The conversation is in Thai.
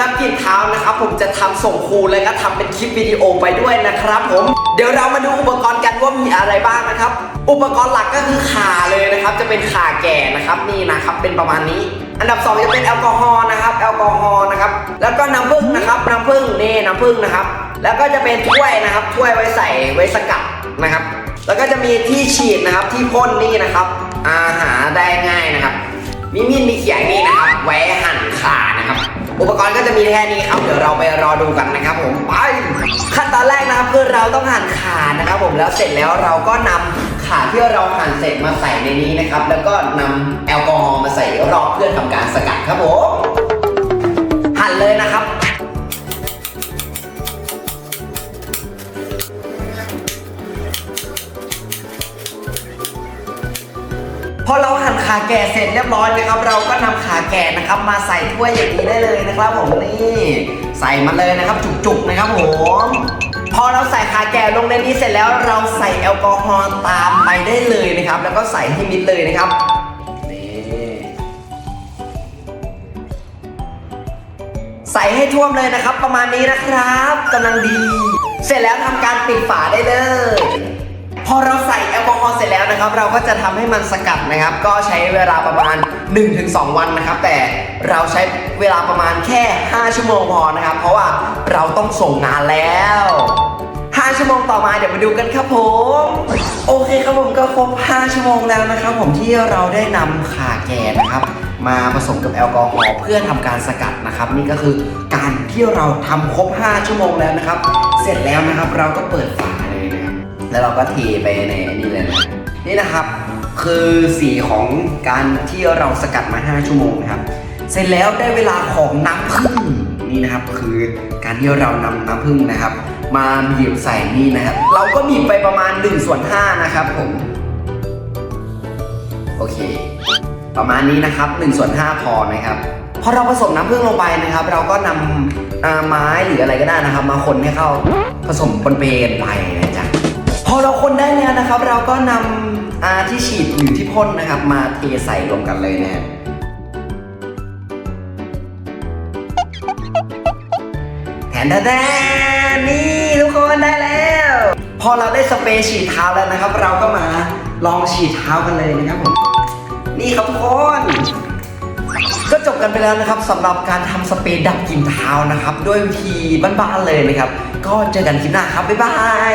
ครับกลิ่นเท้านะครับ ผมจะทำส่งครูแล้วก็ทำเป็นคลิปวิดีโอไปด้วยนะครับ ผมเดี๋ยวเรามาดูอุปกรณ์กันว่ามีอะไรบ้างนะครับ อุปกรณ์หลักก็คือขาเลยนะครับ จะเป็นขาแก่นะครับนี่นะครับเป็นประมาณนี้ อันดับสองจะเป็นแอลกอฮอล์นะครับแอลกอฮอล์นะครับแล้วก็น้ำผึ้งนะครับน้ำผึ้งนี่น้ำผึ้งนะครับ แล้วก็จะเป็นถ้วยนะครับถ้วยไว้ใส่ไว้สกัดนะครับ แล้วก็จะมีที่ฉีดนะครับที่พ่นนี่นะครับอาหาได้ง่ายนะครับมีมีด อุปกรณ์ก็จะมีแค่นี้ครับ เดี๋ยวเราไปรอดูกันนะครับผมไปขั้นตอนแรกนะครับคือเราต้องหั่นขานะครับผมแล้วเสร็จแล้วเราก็นำขาที่เราหั่นเสร็จมาใส่ในนี้นะครับ แล้วก็นำแอลกอฮอล์มาใส่รอบเพื่อทำการสกัดครับผมหั่นเลยนะครับ พอเราหั่นขาแก่เสร็จเรียบร้อยนะครับ เราก็นำขาแก่นะครับ มาใส่ถ้วยอย่างนี้ได้เลยนะครับ ผมนี่ใส่มาเลยนะครับ จุกๆนะครับผมพอเราใส่ขาแก่ลงในนี้เสร็จแล้วเราใส่แอลกอฮอล์ตามไปได้เลยนะครับ แล้วก็ใส่ให้มิดเลยนะครับนี่ใส่ให้ท่วมเลยนะครับ ประมาณนี้นะครับกำลังดี เสร็จแล้วทำการปิดฝาได้เลย พอเราใส่แอลกอฮอล์เสร็จแล้วนะครับ เราก็จะทำให้มันสกัดนะครับ ก็ใช้เวลาประมาณ 1-2 วันนะครับ แต่เราใช้เวลาประมาณแค่ 5 ชั่วโมงพอนะครับ เพราะว่าเราต้องส่งงานแล้ว5ชั่วโมงต่อมาเดี๋ยวมาดูกันครับผม โอเคครับผมก็ครบ 5 ชั่วโมงแล้วนะครับ ผมที่เราได้นำขาแก่นะครับ มาผสมกับแอลกอฮอล์เพื่อทำการสกัดนะครับ นี่ก็คือการที่เราทำครบ 5 ชั่วโมงแล้วนะครับ เสร็จแล้วนะครับเราก็เปิดฝา แล้วเราก็เทไปในนี่เลยนะนี่นะครับ คือสีของการที่เราสกัดมา 5 ชั่วโมงนะครับ เสร็จแล้วได้เวลาของน้ำผึ้งนี่นะครับ คือการที่เรานำน้ำผึ้งนะครับ มาบีบใส่นี่นะครับ เราก็บีบไปประมาณ1ส่วน5นะครับผมโอเค ประมาณนี้นะครับ1ส่วน5พอนะครับพอเราผสมน้ำผึ้งลงไปนะครับ เราก็นำไม้หรืออะไรก็ได้นะครับ มาคนให้เข้าผสมปนเปนไปนะจ๊ะ พอเราคนได้แล้วนะครับ เราก็นำอาที่ฉีดหรือที่พ่นนะครับ มาเทใส่รวมกันเลยนะฮะแทนแทนนี่ทุกคนได้แล้ว พอเราได้สเปรย์ฉีดเท้าแล้วนะครับ เราก็มาลองฉีดเท้ากันเลยนะครับผมนี่ครับทุกคนก็จบกันไปแล้วนะครับสำหรับการทำสเปรย์ดับกลิ่นเท้านะครับ ด้วยวิธีบ้านๆเลยนะครับ ก็เจอกันคลิปหน้าครับ บ๊ายบาย